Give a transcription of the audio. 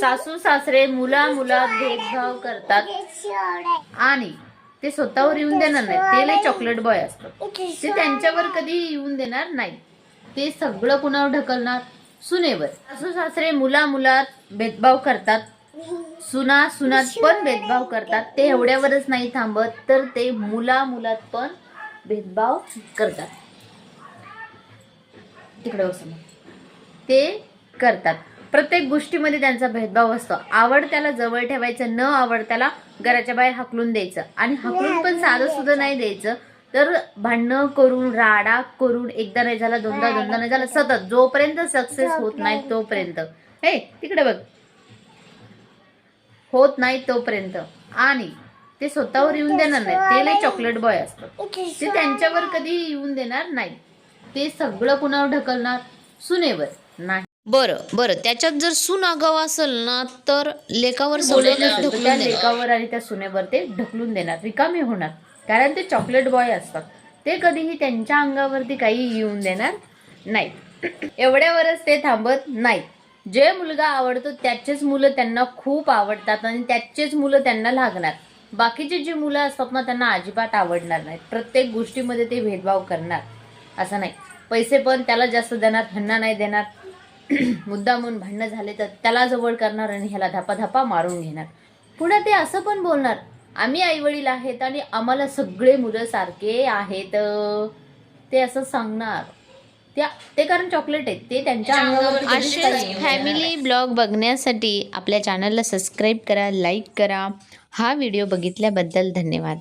सासू सासरे मुला मुलात भेदभाव करतात. आणि ते स्वतःवर येऊन देणार नाही ते लय चॉकलेट बॉय असतात. ते त्यांच्यावर कधी येऊन देणार नाही ते सगळं कुणावर ढकलणार? सुनेवर. सासू सासरे मुला मुलात भेदभाव करतात. सुना सुनात पण भेदभाव करतात. ते एवढ्यावरच नाही थांबत तर ते मुला मुलात पण भेदभाव करतात. तिकडे ते करतात. प्रत्येक गोष्टीमध्ये त्यांचा भेदभाव असतो. आवड त्याला जवळ ठेवायचं न आवड त्याला घराच्या बाहेर हाकलून द्यायचं. आणि हाकलून पण साधं सुद्धा नाही द्यायचं. तर भांडणं करून राडा करून एकदा नाही झाला दोनदा दोनदा नाही झाला सतत. जोपर्यंत सक्सेस होत नाही तोपर्यंत. हे तिकडे बघ. होत नाही तोपर्यंत. आणि ते स्वतःवर येऊन देणार नाही. ते लय चॉकलेट बॉय असतात. ते त्यांच्यावर कधी येऊन देणार नाही. ते सगळं कुणावर ढकलणार? सुनेवर. नाही. बरं बरं. त्याच्यात जर सून आगाव असेल ना तर ढकलून त्या देणार. लेकावर आणि त्या सुनेवर ते ढकलून देणार. रिकामी होणार. कारण ते चॉकलेट बॉय असतात. ते कधीही त्यांच्या अंगावरती काही येऊन देणार नाही. एवढ्यावरच ते थांबत नाही. जे मुलगा आवडतो त्याचेच मुलं त्यांना खूप आवडतात आणि त्याचेच मुलं त्यांना लागणार. बाकीचे जे मुलं असतात ना त्यांना अजिबात आवडणार नाहीत प्रत्येक गोष्टीमध्ये ते भेदभाव करणार. असं नाही. पैसे पण त्याला जास्त देणार ह्यांना नाही देणार. मुद्दा म्हणून भांडणं झाले तर त्याला जवळ करणार आणि ह्याला धापाधापा मारून घेणार. पुढे ते असं पण बोलणार आम्ही आईवडील आहेत आणि आम्हाला सगळे मुलं सारखे आहेत. ते असं सांगणार. त्या ते कारण चॉकलेट आहेत. ते त्यांच्या. फॅमिली ब्लॉग बघण्यासाठी आपल्या चॅनलला सबस्क्राईब करा लाईक करा. हा व्हिडिओ बघितल्याबद्दल धन्यवाद.